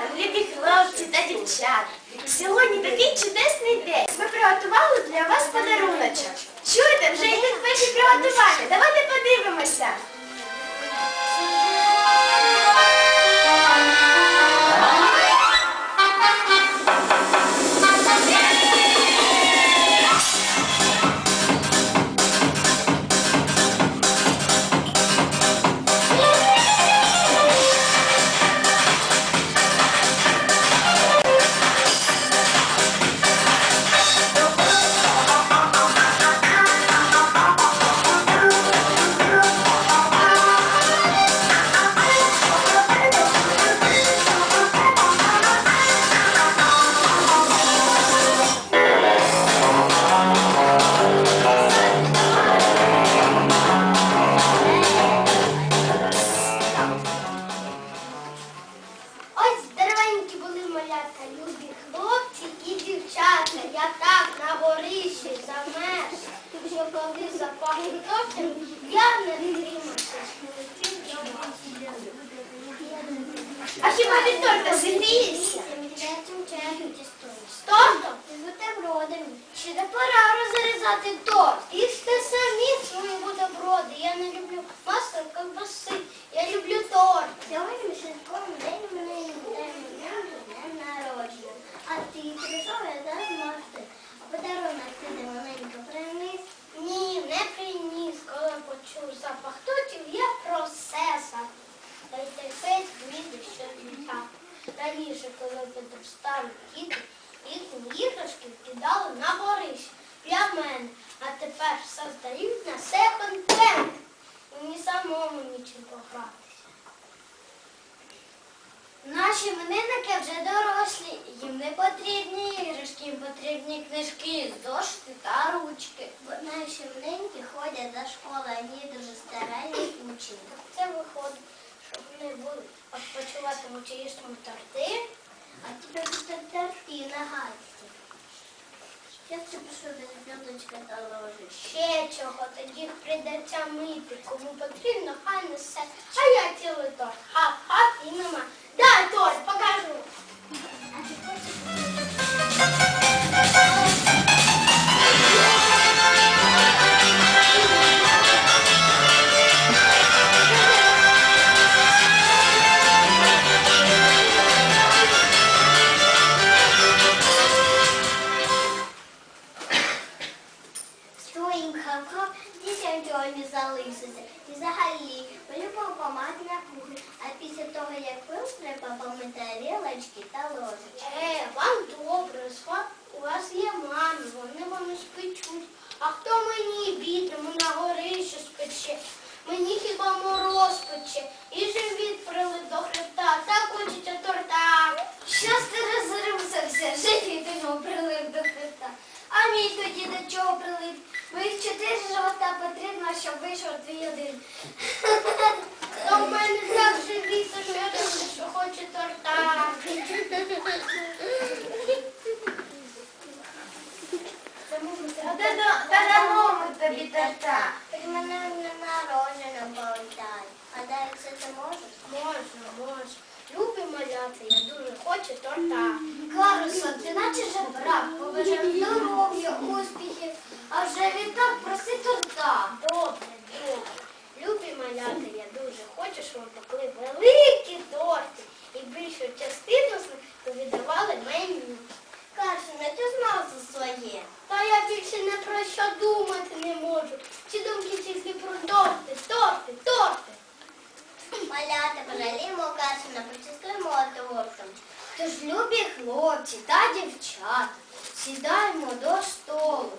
святом, любі хлопці та дівчата. Сьогодні такий чудесний день. Ми приготували для вас подаруночок. Чуєте, вже йдуть перші приготування. Давайте подивимося. Коли запахли топтем, я не вас. А хіба від торта зігрієшся? З тортом і бутербродами. Чи не пора розрізати торт? Їсти самі свої бутерброди. Я не люблю масло ковбаси. Я люблю торт. Сьогодні святковий день мене день народження. А ти прийшов, я зараз можеш. А подарунок ти де маленько приніс? Ні, не приніс. Коли почув запах тортів, я процесор. Та й терпець квіти щодня. Раніше, коли підростали діти, їхні іграшки кидали на горище для мене. А тепер все здають на секонд-хенд. Мені самому нічим погратися. Наші іменинники вже дорослі, їм не потрібні іграшки, їм потрібні книжки, зошити та ручки. Бо наші іменинники ходять до школи, вони дуже старанні учні. Це виходить, щоб вони були відпочиватимуть і їстимуть торти, а тебе буде торти на гасті. Я тобі сюди блюдочка та ложу. Ще чого, тоді прийдеться мити. Кому потрібно, хай несе. А я цілий торт. Хап-хап і нема. Дай торт, покажу. Десятьом не залишиться. І взагалі полюбав помати на кухні, а після того, як пив, треба помити тарілочки та ложечки. Е, вам добре, у вас є мами, вони вам спечуть. А хто мені бідному на горище спече? Мені хіба мороз пече, і живіт прилит до хребта, так хочеться торта. Щас ти розрився, живіт йому прилив до хребта. А мій тоді до чого прилип? Моїх чотири живота потрібно, щоб вийшов твій один. То в мене так живіт, що я думаю, що хочу торта. Та дамо ми тобі торта. Так мене не народження болтай. А далі це ти можеш? Можна, можна. Любі малята, я дуже хочу торта. Карлсон, ти наче жебрак, побажав здоров'я, успіхів, вже відтак проси торта. Добре, добре. Любі малята, я дуже хочу, щоб ви пекли великі торти. І більшу частину віддавали мені. Карсоне, ти знав за своє. Та я більше не про що думати не можу. Ці думки тільки про торти, торти, торти. Малята, пожалімо Карсона, почистуємо тортом. Тож, любі хлопці та дівчата, сідаємо до столу.